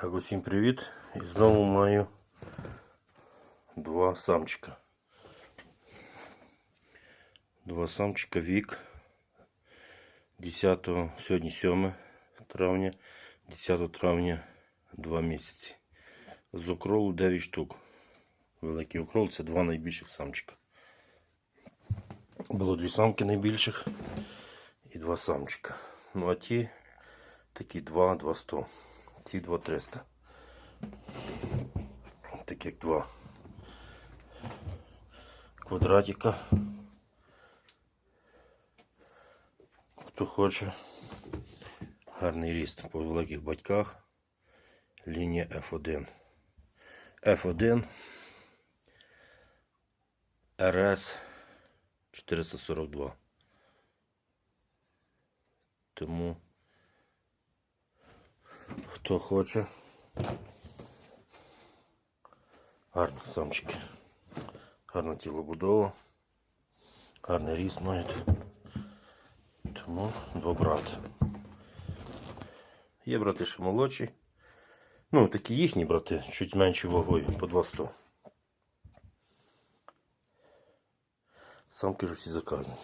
Так, усім привіт. І знову маю два самчика. Два самчика вік. 10, сьогодні 7 травня, 10 травня 2 місяці. З окролу 9 штук. Великий окрол це два найбільших самчика. Було дві самки найбільших і два самчика. Ну а ті такі 2, 2 100. Ці 2 300. Так як два квадратика. Хто хоче. Гарний ріст по великих батьках. Лінія F1. F1 RS 442. Тому хто хоче. Гарні самчики. Гарна тілобудова. Гарний ріст мають. Тому два брати. Є брати ще молодші. Ну, такі їхні брати, чуть менші вагою, по 200. Самки ж всі заказані.